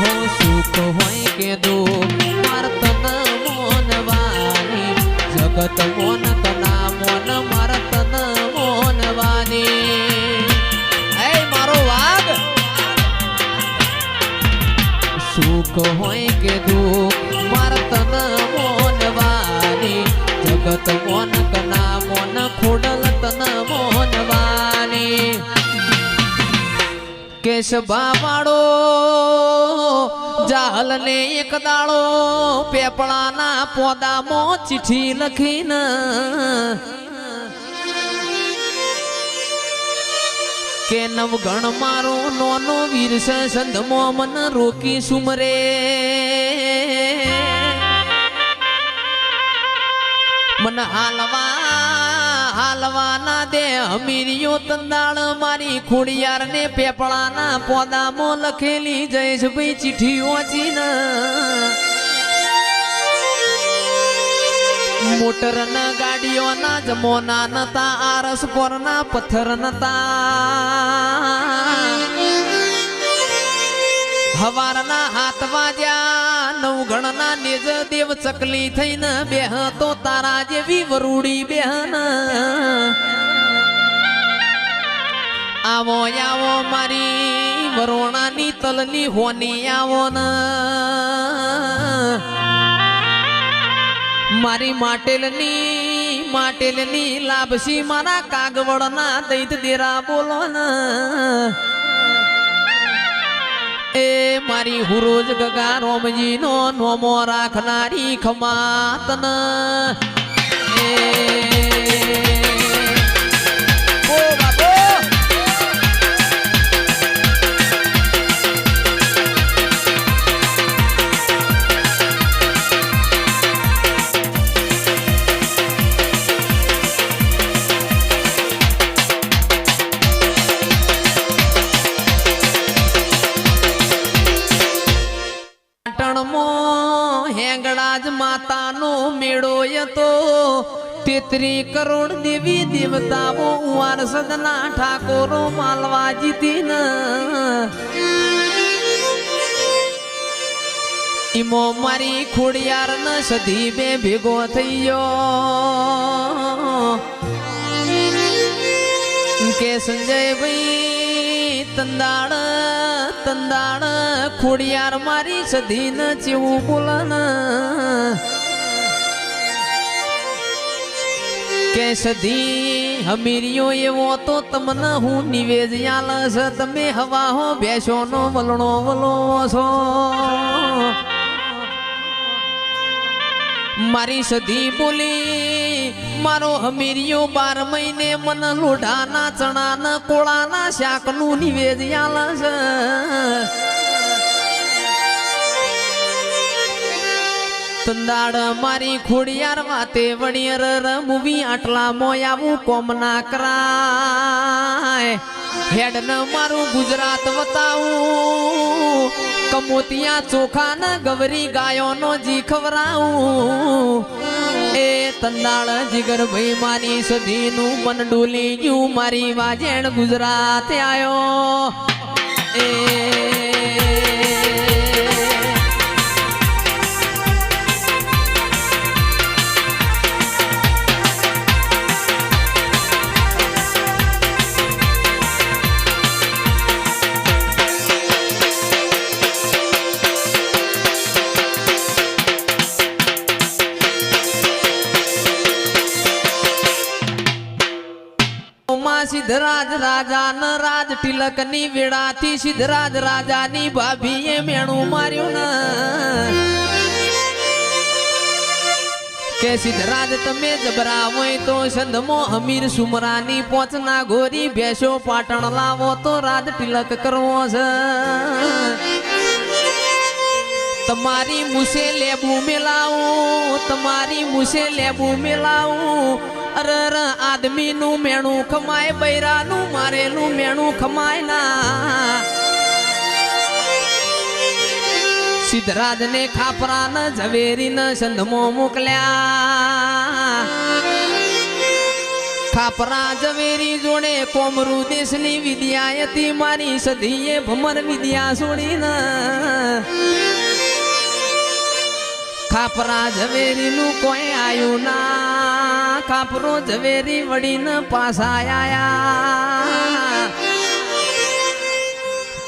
હોય કે દુઃખ માર તન મોનવાની મોન મોન તન વાઘ સુખ હોય કે દુઃખ માર તન મોનવાની જગત મોન કના મોન ખોડલ તન મોનવાની કેશભા વાળો જાહલ ને એક દાડો પેપળાના પોદામાં ચિઠ્ઠી લખીને કે નવગણ મારો નોનો વીર સંધમો મન રોકી સુમરે. મન હાલવા હાલવા ના દે અમીરિયો તંદાળ મારી ખોડિયાર ને પેપળાના પોદામાં લખેલી જયેશભાઈ ચિઠ્ઠી વાંચીને મોટર ના ગાડીઓ ના જમોના નતા, આરસ પર ના પથ્થર નતા. હવારના હાથ વાજ્યા. નવગણના નેજ દેવ ચકલી થઈને બેહ તો તારા જેવી વરુડી બેહન આવો આવો મારી વરોણાની તલની હોની આવો ને મારી માટેલની માટેલની લાભસી મારા કાગવડના દૈત દેરા બોલો ને એ મારી હુરોજ ગગા રોમજી નો નોમો રાખનારી ખમાતન. એ હેંગળાજ માતાનો મેળો હતો. તેત્રી કરોડ દેવી દેવતાઓ વારસદના ઠાકોરો માલવા જીતીન. ઈમો મારી ખોડિયાર ન સધી બે ભેગો થઈ ગયો કે સંજયભાઈ તંદાળ તંદાળ ખોડિયાર મારી સધી ન જેવું બોલન. કે સધી હમીરિયો એવો તો તમને હું નિવેદ આલસ. તમે હવા હો બેસો નો વલણો વલો છો. મારી સધી બોલી, મારો હમીરિયો બાર મહિને મન લોઢાના ચણાના કોળાના શાકનું નિવેદ છે. તંદાડ મારી ખોડિયાર વાતે વણિયર રમવી આટલા મોયાવું કોમ ના કરાય. હેડ ન મારું ગુજરાત વતાવું, કમોતિયા ચોખા ન ગવરી ગાયો નો જી ખવરાવું. તંદાળ જીગર ભાઈ માની સધીનું મન ડોલી ગયું. મારી વાજેણ ગુજરાત આવ્યો એ સિદ્ધરાજ રાજા ન રાજ તિલકની વેળાથી સિદ્ધરાજ રાજા ની ભાભીએ મેણું માર્યું ને. કે સિદ્ધરાજ તમે જબરા હોય તો સંધમો અમીર સુમરાની પોચના ગોરી ભેસો પાટણ લાવો તો રાજ તિલક કરવો છે. તમારી મુસે લેબુ મેલાવું, તમારી મુસે લેબુ મેલાવું. અરર અરે, આદમીનું મેણું ખમાય, બૈરાનું મારેલું મેણું ખમાય ના. સિદ્ધરાજ ને ખાપરા ન ઝવેરી ન સંધમો મોકલ્યા. ખાપરા ઝવેરી જોડે કોમરૂ દેશની વિદ્યા હતી, મારી સધીએ ભમર વિદ્યા છોડીને કાપરા ઝવેરીનું કોઈ આયું ના. ખાપરો ઝવેરી વળીને પાછા આયા.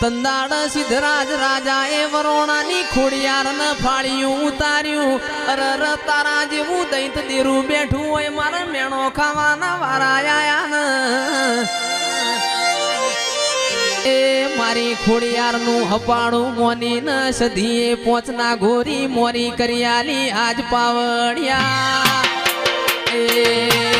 તંદાડ સિદ્ધરાજ રાજા એ વરોણાની ખોડિયાર ને ફાળિયું ઉતાર્યું. અરર તારા જેવું દૈત દેરું બેઠું હોય મારા મેણો ખાવાના વારા આયા એ મારી ખોડિયારનું હપાડું મોની ન સધીએ ગોરી મોરી કરિયાલી આજ પાવડિયા. એ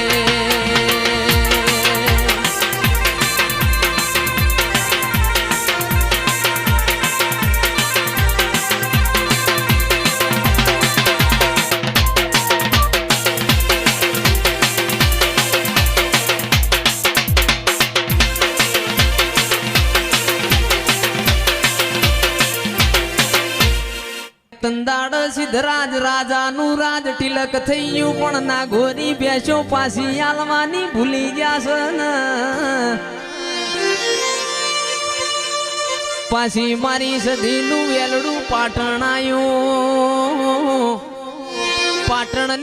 સિદ્ધરાજ રાજાનું રાજ તિલક થયું, પણ ના ઘોરી બેસો પાછી આલવાની ભૂલી ગયા ને. પાછી મારી સધીનું વેલડું પાટણ આયું. પાટણની